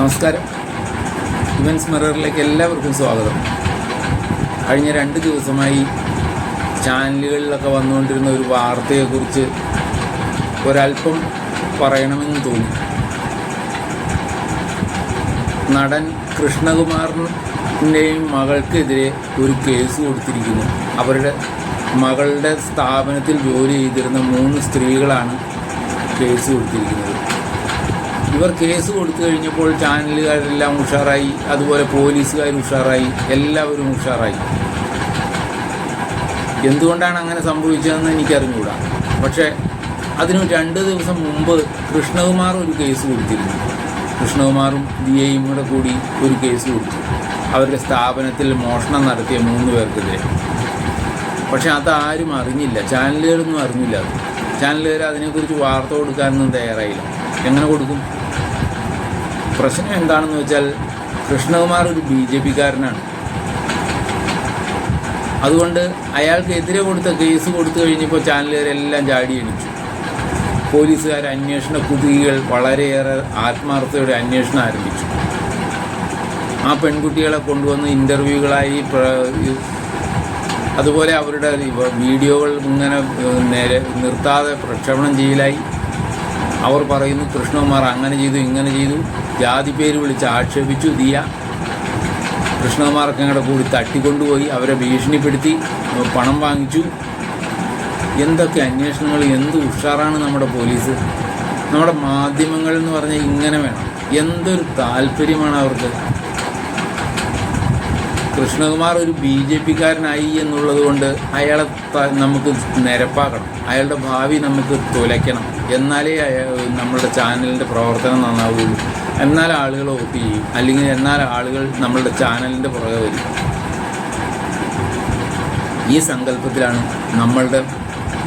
നമസ്കാരം. ഇവൻസ് മിററിലേക്ക് എല്ലാവർക്കും സ്വാഗതം. കഴിഞ്ഞ രണ്ട് ദിവസമായി ചാനലുകളിലൊക്കെ വന്നുകൊണ്ടിരുന്ന ഒരു വാർത്തയെക്കുറിച്ച് ഒരല്പം പറയണമെന്ന് തോന്നി. നടൻ കൃഷ്ണകുമാറിന്റെയും മകൾക്കെതിരെ ഒരു കേസ് കൊടുത്തിരിക്കുന്നു. അവരുടെ മകളുടെ സ്ഥാപനത്തിൽ ജോലി ചെയ്തിരുന്ന മൂന്ന് സ്ത്രീകളാണ് കേസ് കൊടുത്തിരിക്കുന്നത്. ഇവർ കേസ് കൊടുത്തു കഴിഞ്ഞപ്പോൾ ചാനലുകാരെല്ലാം ഉഷാറായി അതുപോലെ പോലീസുകാർ ഉഷാറായി എല്ലാവരും ഉഷാറായി. എന്തുകൊണ്ടാണ് അങ്ങനെ സംഭവിച്ചതെന്ന് എനിക്കറിഞ്ഞുകൂടാ പക്ഷേ അതിന് രണ്ട് ദിവസം മുമ്പ് കൃഷ്ണകുമാർ ഒരു കേസ് കൊടുത്തിരുന്നു. കൃഷ്ണകുമാറും ദിയയും കൂടെ കൂടി ഒരു കേസ് കൊടുത്തു. അവരുടെ സ്ഥാപനത്തിൽ മോഷണം നടത്തിയ മൂന്ന് പേർക്കെതിരെ. പക്ഷെ അതാരും അറിഞ്ഞില്ല. ചാനലുകളൊന്നും അറിഞ്ഞില്ല അത്. ചാനലുകാർ അതിനെക്കുറിച്ച് വാർത്ത കൊടുക്കാനൊന്നും തയ്യാറായില്ല. എങ്ങനെ കൊടുക്കും? പ്രശ്നം എന്താണെന്ന് വെച്ചാൽ കൃഷ്ണകുമാർ ഒരു ബി ജെ പിക്കാരനാണ്. അതുകൊണ്ട് അയാൾക്കെതിരെ കൊടുത്ത കേസ് കൊടുത്തു കഴിഞ്ഞപ്പോൾ ചാനലുകാരെല്ലാം ചാടി അടിച്ചു പോലീസുകാർ അന്വേഷണ കുതികൾ വളരെയേറെ ആത്മാർത്ഥതയുടെ അന്വേഷണം ആരംഭിച്ചു. ആ പെൺകുട്ടികളെ കൊണ്ടുവന്ന് ഇന്റർവ്യൂകളായി അതുപോലെ അവരുടെ വീഡിയോകൾ ഇങ്ങനെ നേരെ നിർത്താതെ പ്രക്ഷേപണം ചെയ്യലായി. അവർ പറയുന്നു കൃഷ്ണകുമാർ അങ്ങനെ ചെയ്തു ഇങ്ങനെ ചെയ്തു. ജാതി പേര് വിളിച്ച് ആക്ഷേപിച്ചു. ദിയ അങ്ങോട്ട് കൂടി തട്ടിക്കൊണ്ടുപോയി. അവരെ ഭീഷണിപ്പെടുത്തി. പണം വാങ്ങിച്ചു. എന്തൊക്കെ അന്വേഷണങ്ങൾ എന്ത് ഉഷാറാണ് നമ്മുടെ പോലീസ്? നമ്മുടെ മാധ്യമങ്ങൾ എന്ന് പറഞ്ഞാൽ ഇങ്ങനെ വേണം. എന്തൊരു താല്പര്യമാണ് അവർക്ക്? കൃഷ്ണകുമാർ ഒരു ബി ജെ പിക്കാരനായി എന്നുള്ളത് കൊണ്ട് അയാളെ നമുക്ക് നിരപ്പാക്കണം. അയാളുടെ ഭാവി നമുക്ക് തുലയ്ക്കണം. എന്നാലേ നമ്മളുടെ ചാനലിന്റെ പ്രവർത്തനം നന്നാവുകയുള്ളൂ എന്നാൽ ആളുകൾ വോട്ട് ചെയ്യും. അല്ലെങ്കിൽ എന്നാൽ ആളുകൾ നമ്മളുടെ ചാനലിന്റെ പുറകെ വരും. ഈ സങ്കല്പത്തിലാണ് നമ്മളുടെ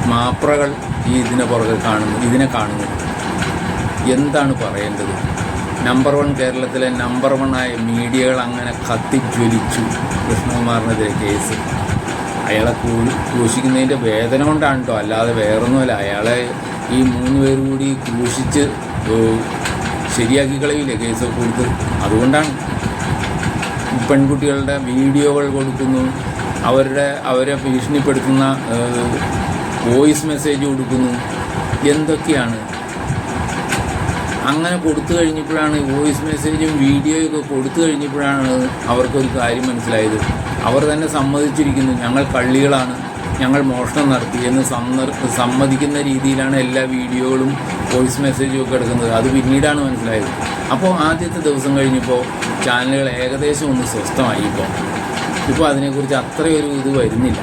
മാപ്രകൾ ഈ ഇതിനെ പുറകെ കാണുന്നത് ഇതിനെ കാണുന്നത്. എന്താണ് പറയേണ്ടത്? നമ്പർ വൺ കേരളത്തിലെ നമ്പർ വൺ ആയ മീഡിയകൾ അങ്ങനെ കത്തിജ്വലിച്ചു കൃഷ്ണകുമാറിനെതിരെ കേസ്. അയാളെ ക്രൂ- ക്രൂശിക്കുന്നതിന്റെ വേദന കൊണ്ടാണ് കേട്ടോ. അല്ലാതെ വേറൊന്നുമല്ല. അയാളെ ഈ മൂന്ന് പേരും കൂടി ക്രൂശിച്ച് ശരിയാക്കി കളയില്ലേ കേസ് കൊടുത്ത്? അതുകൊണ്ടാണ് പെൺകുട്ടികളുടെ വീഡിയോകൾ കൊടുക്കുന്നു അവരുടെ അവരെ ഭീഷണിപ്പെടുത്തുന്ന വോയിസ് മെസ്സേജ് കൊടുക്കുന്നു. എന്തൊക്കെയാണ്? അങ്ങനെ കൊടുത്തു കഴിഞ്ഞപ്പോഴാണ് വോയിസ് മെസ്സേജും വീഡിയോയും ഒക്കെ കൊടുത്തു കഴിഞ്ഞപ്പോഴാണ് അവർക്കൊരു കാര്യം മനസ്സിലായത്. അവർ തന്നെ സമ്മതിച്ചിരിക്കുന്നു ഞങ്ങൾ കള്ളികളാണ്. ഞങ്ങൾ മോഷണം നടത്തി എന്ന് സമ്മർ സമ്മതിക്കുന്ന രീതിയിലാണ് എല്ലാ വീഡിയോകളും വോയിസ് മെസ്സേജും ഒക്കെ എടുക്കുന്നത്. അത് പിന്നീടാണ് മനസ്സിലായത്. അപ്പോൾ ആദ്യത്തെ ദിവസം കഴിഞ്ഞപ്പോൾ ചാനലുകൾ ഏകദേശം ഒന്ന് സ്വസ്ഥമായി ഇപ്പോൾ ഇപ്പോൾ അതിനെക്കുറിച്ച് അത്രയൊരു ഇത് വരുന്നില്ല.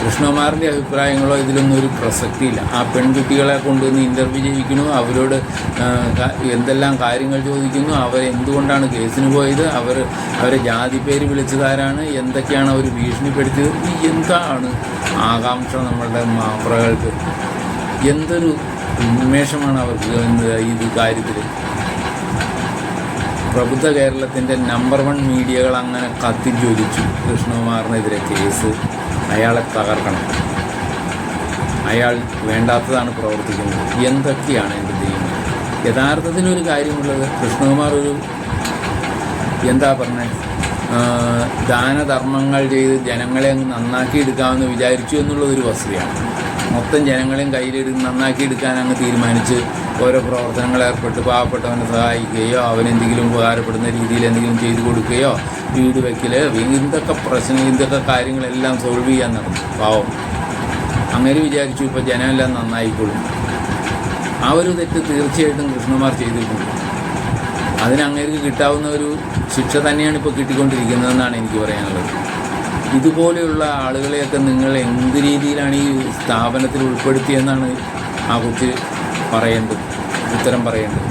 കൃഷ്ണകുമാറിന്റെ അഭിപ്രായങ്ങളോ ഇതിലൊന്നും ഒരു പ്രസക്തിയില്ല. ആ പെൺകുട്ടികളെ കൊണ്ടുവന്ന് ഇന്റർവ്യൂ ചെയ്യിക്കുന്നു അവരോട് എന്തെല്ലാം കാര്യങ്ങൾ ചോദിക്കുന്നു. അവർ എന്തുകൊണ്ടാണ് കേസിന് പോയത്? അവർ അവരെ ജാതി പേര് വിളിച്ചതാരാണ്? എന്തൊക്കെയാണ് അവർ ഭീഷണിപ്പെടുത്തിയത്? എന്താണ് ആകാംക്ഷ നമ്മളുടെ മാപ്രകൾക്ക്? എന്തൊരു ഉന്മേഷമാണ് അവർക്ക് ഇത് കാര്യത്തിൽ പ്രബുദ്ധ കേരളത്തിന്റെ നമ്പർ വൺ മീഡിയകൾ അങ്ങനെ കത്തിജ്വലിച്ചു കൃഷ്ണകുമാറിനെതിരെ കേസ്. അയാളെ തകർക്കണം. അയാൾ വേണ്ടാത്തതാണ് പ്രവർത്തിക്കുന്നത്. എന്തൊക്കെയാണ് എന്റെ ദൈവം? യഥാർത്ഥത്തിൽ ഒരു കാര്യമുള്ളത് കൃഷ്ണകുമാർ ഒരു എന്താ പറഞ്ഞത് ദാനധർമ്മങ്ങൾ ചെയ്ത് ജനങ്ങളെ അങ്ങ് നന്നാക്കി എടുക്കാമെന്ന് വിചാരിച്ചു എന്നുള്ളതൊരു വസ്തുതയാണ്. മൊത്തം ജനങ്ങളെയും കയ്യിലെടു നന്നാക്കി എടുക്കാൻ അങ്ങ് തീരുമാനിച്ച് ഓരോ പ്രവർത്തനങ്ങൾ ഏർപ്പെട്ട് പാവപ്പെട്ടവനെ സഹായിക്കുകയോ അവനെന്തെങ്കിലും ഉപകാരപ്പെടുന്ന രീതിയിൽ എന്തെങ്കിലും ചെയ്തു കൊടുക്കുകയോ വീട് വെക്കൽ എന്തൊക്കെ പ്രശ്നം എന്തൊക്കെ കാര്യങ്ങളെല്ലാം സോൾവ് ചെയ്യാൻ നടന്നു. പാവം. അങ്ങനെ വിചാരിച്ചു ഇപ്പോൾ ജനമെല്ലാം നന്നായിക്കൊള്ളും ആ ഒരു തെറ്റ് തീർച്ചയായിട്ടും കൃഷ്ണമാർ ചെയ്തിട്ടുണ്ട്. അതിനങ്ങേർക്ക് കിട്ടാവുന്ന ഒരു ശിക്ഷ തന്നെയാണ് ഇപ്പോൾ കിട്ടിക്കൊണ്ടിരിക്കുന്നതെന്നാണ് എനിക്ക് പറയാനുള്ളത്. ഇതുപോലെയുള്ള ആളുകളെയൊക്കെ നിങ്ങൾ എന്ത് രീതിയിലാണ് ഈ സ്ഥാപനത്തിൽ ഉൾപ്പെടുത്തിയെന്നാണ് ആ കുട്ടി പറയേണ്ടത് ഉത്തരം പറയേണ്ടത്.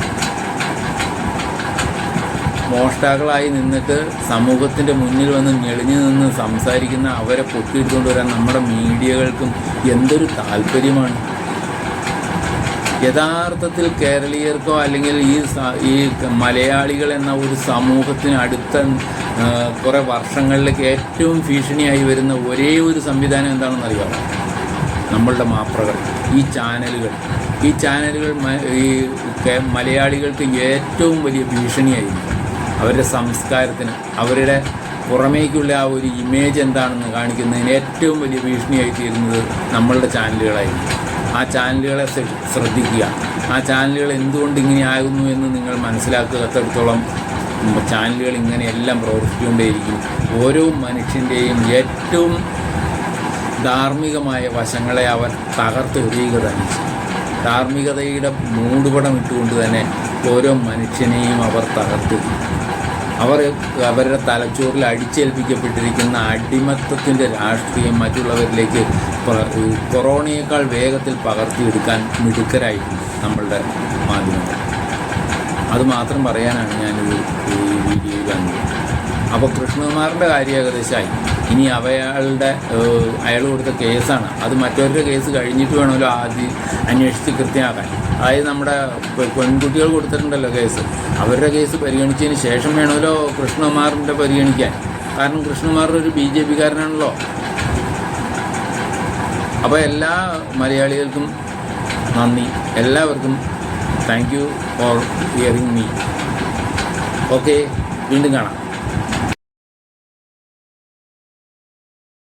മോഷ്ടാക്കളായി നിന്നിട്ട് സമൂഹത്തിന്റെ മുന്നിൽ വന്ന് ഞെളിഞ്ഞു നിന്ന് സംസാരിക്കുന്ന അവരെ പൊക്കിയെടുത്തുകൊണ്ട് വരാൻ നമ്മുടെ മീഡിയകൾക്കും എന്തൊരു താല്പര്യമാണ്. യഥാർത്ഥത്തിൽ കേരളീയർക്കോ അല്ലെങ്കിൽ ഈ ഈ മലയാളികൾ എന്ന ഒരു സമൂഹത്തിന് അടുത്ത കുറേ വർഷങ്ങളിലേക്ക് ഏറ്റവും ഭീഷണിയായി വരുന്ന ഒരേ ഒരു സംവിധാനം എന്താണെന്ന് അറിയാം നമ്മളുടെ മാപ്രകൾ ഈ ചാനലുകൾ. ഈ ചാനലുകൾ ഈ മലയാളികൾക്ക് ഏറ്റവും വലിയ ഭീഷണിയായിരുന്നു അവരുടെ സംസ്കാരത്തിന് അവരുടെ പുറമേക്കുള്ള ആ ഒരു ഇമേജ് എന്താണെന്ന് കാണിക്കുന്നതിന് ഏറ്റവും വലിയ ഭീഷണിയായി തീരുന്നത് നമ്മളുടെ ചാനലുകളായിരുന്നു ആ ചാനലുകളെ ശ്രദ്ധിക്കുക. ആ ചാനലുകൾ എന്തുകൊണ്ട് ഇങ്ങനെ ആകുന്നു എന്ന് നിങ്ങൾ മനസ്സിലാക്കാത്തടത്തോളം ചാനലുകൾ ഇങ്ങനെയെല്ലാം പ്രവർത്തിച്ചുകൊണ്ടേയിരിക്കും. ഓരോ മനുഷ്യന്റെയും ഏറ്റവും ധാർമ്മികമായ വശങ്ങളെ അവർ തകർത്തെറിയുക തന്നെ ധാർമ്മികതയുടെ മൂടുപടം ഇട്ടുകൊണ്ട് തന്നെ ഓരോ മനുഷ്യനെയും അവർ തകർത്തെറിയും അവർ അവരുടെ തലച്ചോറിൽ അടിച്ചേൽപ്പിക്കപ്പെട്ടിരിക്കുന്ന അടിമത്തത്തിന്റെ രാഷ്ട്രീയം മറ്റുള്ളവരിലേക്ക് കൊറോണയേക്കാൾ വേഗത്തിൽ പകർത്തിയെടുക്കാൻ മിടുക്കരായിട്ടുണ്ട് നമ്മളുടെ മാധ്യമങ്ങൾ. അതുമാത്രം പറയാനാണ് ഞാനിത് ഈ വീഡിയോയിൽ വന്നത്. അപ്പോൾ കൃഷ്ണകുമാറിന്റെ കാര്യം ഏകദേശമായി. ഇനി അവയാളുടെ അയാൾ കൊടുത്ത കേസാണ്. അത് മറ്റവരുടെ കേസ് കഴിഞ്ഞിട്ട് വേണമല്ലോ ആദ്യം അന്വേഷിച്ച് കൃത്യമാക്കാൻ. അതായത് നമ്മുടെ പെൺകുട്ടികൾ കൊടുത്തിട്ടുണ്ടല്ലോ കേസ്. അവരുടെ കേസ് പരിഗണിച്ചതിന് ശേഷം വേണമല്ലോ കൃഷ്ണകുമാറിന്റെ പരിഗണിക്കാൻ. കാരണം കൃഷ്ണകുമാർ ഒരു ബി ജെ പിക്കാരനാണല്ലോ. അപ്പോൾ എല്ലാ മലയാളികൾക്കും നന്ദി. എല്ലാവർക്കും thank you for hearing me okay വീണ്ടും കാണാം.